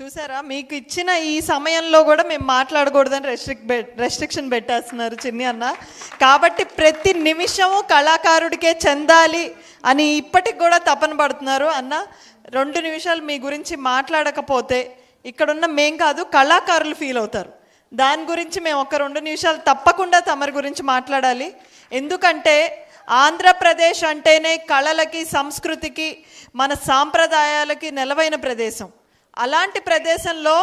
చూసారా? మీకు ఇచ్చిన ఈ సమయంలో కూడా మేము మాట్లాడకూడదని రెస్ట్రిక్ రెస్ట్రిక్షన్ పెట్టేస్తున్నారు చిన్ని అన్న. కాబట్టి ప్రతి నిమిషము కళాకారుడికే చెందాలి అని ఇప్పటికి కూడా తపన పడుతున్నారు అన్న. రెండు నిమిషాలు మీ గురించి మాట్లాడకపోతే ఇక్కడున్న మేం కాదు కళాకారులు ఫీల్ అవుతారు. దాని గురించి మేము ఒక రెండు నిమిషాలు తప్పకుండా తమరి గురించి మాట్లాడాలి. ఎందుకంటే ఆంధ్రప్రదేశ్ అంటేనే కళలకి సంస్కృతికి మన సాంప్రదాయాలకి నెలవైన ప్రదేశం. అలాంటి ప్రదేశంలో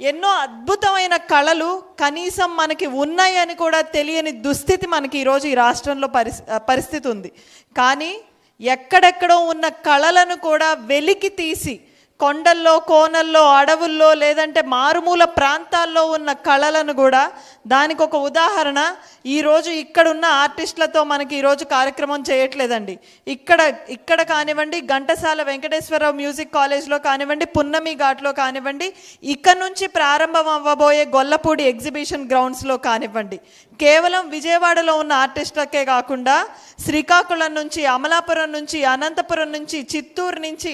ఎన్నో అద్భుతమైన కళలు కనీసం మనకి ఉన్నాయని కూడా తెలియని దుస్థితి మనకి ఈరోజు ఈ రాష్ట్రంలో పరిస్థి పరిస్థితి ఉంది. కానీ ఎక్కడెక్కడో ఉన్న కళలను కూడా వెలికి తీసి కొండల్లో కోనల్లో అడవుల్లో లేదంటే మారుమూల ప్రాంతాల్లో ఉన్న కళలను కూడా దానికి ఒక ఉదాహరణ. ఈరోజు ఇక్కడ ఉన్న ఆర్టిస్టులతో మనకి ఈరోజు కార్యక్రమం చేయట్లేదండి. ఇక్కడ ఇక్కడ కానివ్వండి ఘంటసాల వెంకటేశ్వరరావు మ్యూజిక్ కాలేజ్లో కానివ్వండి పున్నమి ఘాట్లో కానివ్వండి ఇక్కడ నుంచి ప్రారంభం అవ్వబోయే గొల్లపూడి ఎగ్జిబిషన్ గ్రౌండ్స్లో కానివ్వండి. కేవలం విజయవాడలో ఉన్న ఆర్టిస్టులకే కాకుండా శ్రీకాకుళం నుంచి అమలాపురం నుంచి అనంతపురం నుంచి చిత్తూరు నుంచి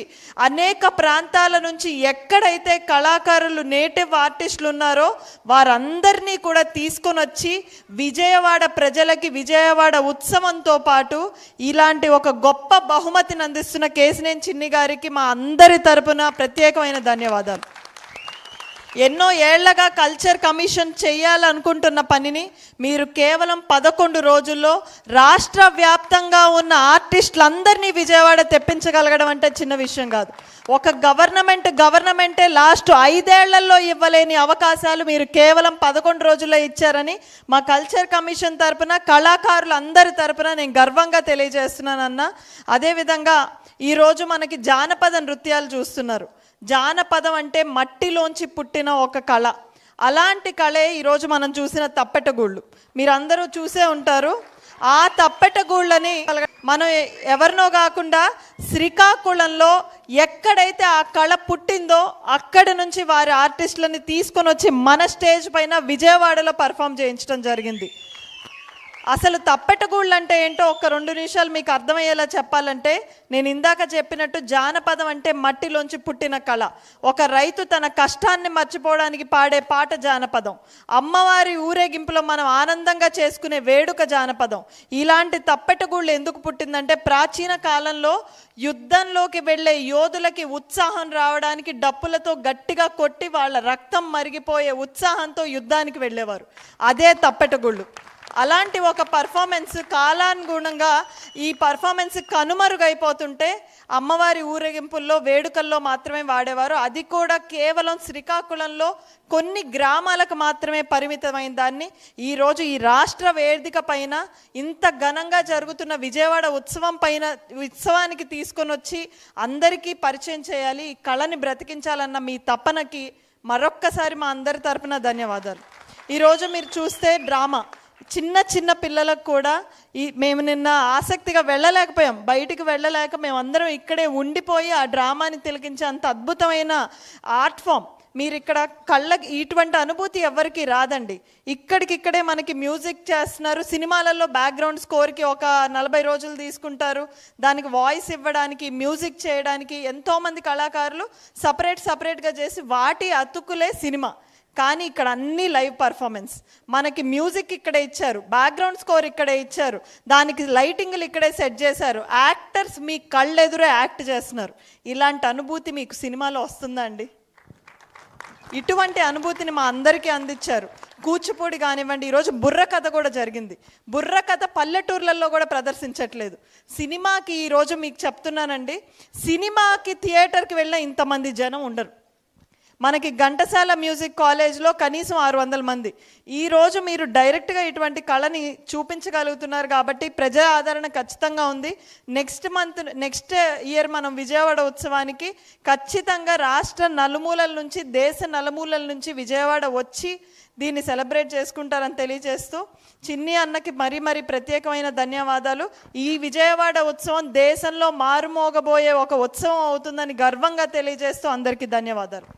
అనేక ప్రాంత ప్రాంతాల నుంచి ఎక్కడైతే కళాకారులు నేటివ్ ఆర్టిస్టులు ఉన్నారో వారందరినీ కూడా తీసుకొని వచ్చి విజయవాడ ప్రజలకి విజయవాడ ఉత్సవంతో పాటు ఇలాంటి ఒక గొప్ప బహుమతిని అందిస్తున్న కేసినేని చిన్ని గారికి మా అందరి తరపున ప్రత్యేకమైన ధన్యవాదాలు. ఎన్నో ఏళ్ళగా కల్చర్ కమిషన్ చేయాలనుకుంటున్న పనిని మీరు కేవలం పదకొండు రోజుల్లో రాష్ట్ర వ్యాప్తంగా ఉన్న ఆర్టిస్టులందరినీ విజయవాడ తెప్పించగలగడం అంటే చిన్న విషయం కాదు. ఒక గవర్నమెంట్ గవర్నమెంటే లాస్ట్ ఐదేళ్ళలో ఇవ్వలేని అవకాశాలు మీరు కేవలం పదకొండు రోజుల్లో ఇచ్చారని మా కల్చర్ కమిషన్ తరపున కళాకారులు అందరి తరపున నేను గర్వంగా తెలియజేస్తున్నానన్న. అదేవిధంగా ఈరోజు మనకి జానపద నృత్యాలు చూస్తున్నారు. జానపదం అంటే మట్టిలోంచి పుట్టిన ఒక కళ. అలాంటి కళే ఈరోజు మనం చూసిన తప్పెటగూళ్ళు. మీరందరూ చూసే ఉంటారు. ఆ తప్పెటగూళ్ళని మనం ఎవరినో కాకుండా శ్రీకాకుళంలో ఎక్కడైతే ఆ కళ పుట్టిందో అక్కడి నుంచి వారి ఆర్టిస్టులని తీసుకొని వచ్చి మన స్టేజ్ పైన విజయవాడలో పర్ఫామ్ చేయించడం జరిగింది. అసలు తప్పెటగూళ్ళు అంటే ఏంటో ఒక రెండు నిమిషాలు మీకు అర్థమయ్యేలా చెప్పాలంటే నేను ఇందాక చెప్పినట్టు జానపదం అంటే మట్టిలోంచి పుట్టిన కళ. ఒక రైతు తన కష్టాన్ని మర్చిపోవడానికి పాడే పాట జానపదం. అమ్మవారి ఊరేగింపులో మనం ఆనందంగా చేసుకునే వేడుక జానపదం. ఇలాంటి తప్పెటగూళ్ళు ఎందుకు పుట్టిందంటే ప్రాచీన కాలంలో యుద్ధంలోకి వెళ్ళే యోధులకి ఉత్సాహం రావడానికి డప్పులతో గట్టిగా కొట్టి వాళ్ళ రక్తం మరిగిపోయే ఉత్సాహంతో యుద్ధానికి వెళ్ళేవారు. అదే తప్పెటగుళ్ళు. అలాంటి ఒక పర్ఫార్మెన్స్ కాలానుగుణంగా ఈ పర్ఫార్మెన్స్ కనుమరుగైపోతుంటే అమ్మవారి ఊరేగింపుల్లో వేడుకల్లో మాత్రమే వాడేవారు. అది కూడా కేవలం శ్రీకాకుళంలో కొన్ని గ్రామాలకు మాత్రమే పరిమితమైన దాన్ని. ఈరోజు ఈ రాష్ట్ర వేదిక పైన ఇంత ఘనంగా జరుగుతున్న విజయవాడ ఉత్సవం పైన ఉత్సవానికి తీసుకొని వచ్చి అందరికీ పరిచయం చేయాలి ఈ కళని బ్రతికించాలన్న మీ తపనకి మరొక్కసారి మా అందరి తరపున ధన్యవాదాలు. ఈరోజు మీరు చూస్తే డ్రామా. చిన్న చిన్న పిల్లలకు కూడా ఈ మేము నిన్న ఆసక్తిగా వెళ్ళలేకపోయాం. బయటికి వెళ్ళలేక మేమందరం ఇక్కడే ఉండిపోయి ఆ డ్రామాని తిలకించే అంత అద్భుతమైన ఆర్ట్ ఫామ్. మీరు ఇక్కడ కళ్ళకి ఇటువంటి అనుభూతి ఎవరికి రాదండి. ఇక్కడికిక్కడే మనకి మ్యూజిక్ చేస్తున్నారు. సినిమాలలో బ్యాక్గ్రౌండ్ స్కోర్కి ఒక నలభై రోజులు తీసుకుంటారు. దానికి వాయిస్ ఇవ్వడానికి మ్యూజిక్ చేయడానికి ఎంతోమంది కళాకారులు సపరేట్ సపరేట్గా చేసి వాటి అతుకులే సినిమా. కానీ ఇక్కడ అన్ని లైవ్ పర్ఫార్మెన్స్. మనకి మ్యూజిక్ ఇక్కడే ఇచ్చారు బ్యాక్గ్రౌండ్ స్కోర్ ఇక్కడే ఇచ్చారు దానికి లైటింగ్లు ఇక్కడే సెట్ చేశారు. యాక్టర్స్ మీ కళ్ళెదురే యాక్ట్ చేస్తున్నారు. ఇలాంటి అనుభూతి మీకు సినిమాలో వస్తుందండి ఇటువంటి అనుభూతిని మా అందరికీ అందించారు. కూచిపూడి కానివ్వండి ఈరోజు బుర్ర కథ కూడా జరిగింది. బుర్ర కథ పల్లెటూర్లలో కూడా ప్రదర్శించట్లేదు. సినిమాకి ఈరోజు మీకు చెప్తున్నానండి సినిమాకి థియేటర్కి వెళ్ళిన ఇంతమంది జనం ఉండరు. మనకి ఘంటసాల మ్యూజిక్ కాలేజ్లో కనీసం ఆరు వందల మంది. ఈరోజు మీరు డైరెక్ట్గా ఇటువంటి కళని చూపించగలుగుతున్నారు కాబట్టి ప్రజా ఆదరణ ఖచ్చితంగా ఉంది. నెక్స్ట్ మంత్ నెక్స్ట్ ఇయర్ మనం విజయవాడ ఉత్సవానికి ఖచ్చితంగా రాష్ట్ర నలుమూలల నుంచి దేశ నలుమూలల నుంచి విజయవాడ వచ్చి దీన్ని సెలబ్రేట్ చేసుకుంటారని తెలియజేస్తూ చిన్ని అన్నకి మరీ మరీ ప్రత్యేకమైన ధన్యవాదాలు. ఈ విజయవాడ ఉత్సవం దేశంలో మారుమోగబోయే ఒక ఉత్సవం అవుతుందని గర్వంగా తెలియజేస్తూ అందరికీ ధన్యవాదాలు.